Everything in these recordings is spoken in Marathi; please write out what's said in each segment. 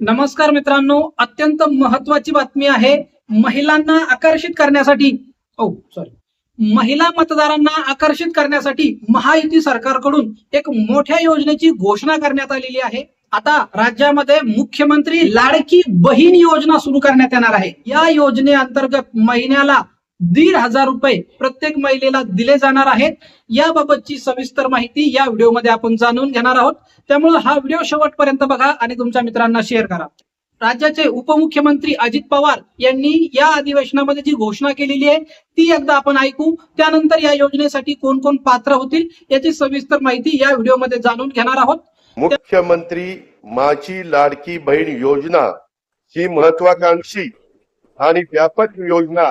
नमस्कार मित्रांनो अत्यंत महत्वाची बातमी आहे महिलांना आकर्षित करण्यासाठी. ओ सॉरी महिला मतदारांना आकर्षित करण्यासाठी महायुती सरकारकडून एक मोठ्या योजनेची घोषणा करण्यात आलेली आहे. आता राज्यामध्ये मुख्यमंत्री लाडकी बहीण योजना सुरू करण्यात येणार आहे. या योजनेअंतर्गत महिन्याला दीड हजार रुपये प्रत्येक महिलेला दिले जाणार आहेत. याबाबतची सविस्तर माहिती या व्हिडिओमध्ये आपण जाणून घेणार आहोत. त्यामुळे हा व्हिडिओ शेवटपर्यंत बघा आणि तुमच्या मित्रांना शेअर करा. राज्याचे उपमुख्यमंत्री अजित पवार यांनी या अधिवेशनामध्ये जी घोषणा केलेली आहे ती एकदा आपण ऐकू. त्यानंतर या योजनेसाठी कोण कोण पात्र होतील याची सविस्तर माहिती या व्हिडिओमध्ये जाणून घेणार आहोत. मुख्यमंत्री माझी लाडकी बहीण योजना ही महत्वाकांक्षी आणि व्यापक योजना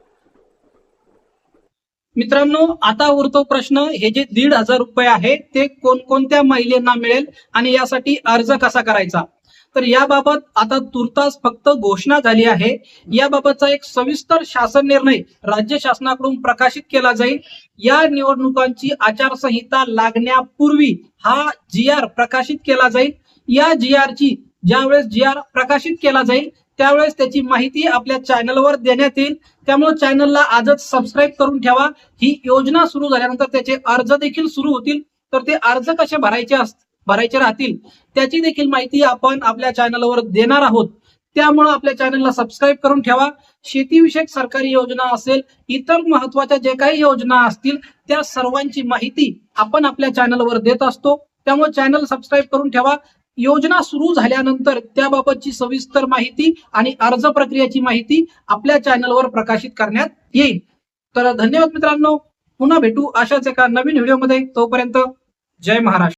मित्रांनो आता उरतो प्रश्न हे जे दीड हजार रुपये आहे ते कोणकोणत्या महिलेंना मिळेल आणि यासाठी अर्ज कसा करायचा? तर याबाबत आता तुर्तास फक्त घोषणा झाली आहे. याबाबतचा एक सविस्तर शासन निर्णय राज्य शासनाकडून प्रकाशित केला जाईल. या निवडणुकांची आचारसंहिता लागण्यापूर्वी हा जी आर प्रकाशित केला जाईल. या जी ची ज्यावेळेस जी आर प्रकाशित केला जाईल त्यावेळेस त्याची माहिती आपल्या चॅनलवर देण्यात येईल. त्यामुळे चॅनलला आजच सबस्क्राईब करून ठेवा. ही योजना सुरू झाल्यानंतर त्याचे अर्ज देखील सुरू होतील. तर ते अर्ज कसे भरायचे अस भरायचे राहतील त्याची देखील माहिती आपण आपल्या चॅनलवर देणार आहोत. त्यामुळे आपल्या चॅनलला सबस्क्राईब करून ठेवा. शेतीविषयक सरकारी योजना असेल इतर महत्त्वाच्या जे काही योजना असतील त्या सर्वांची माहिती आपण आपल्या चॅनलवर देत असतो. त्यामुळे चॅनल सबस्क्राईब करून ठेवा. योजना सुरू झाल्यानंतर त्याबाबतची सविस्तर माहिती आणि अर्ज प्रक्रियेची माहिती आपल्या चॅनलवर प्रकाशित करण्यात येईल. तर धन्यवाद मित्रांनो. पुन्हा भेटू अशाच एका नवीन व्हिडिओमध्ये. तोपर्यंत जय महाराष्ट्र.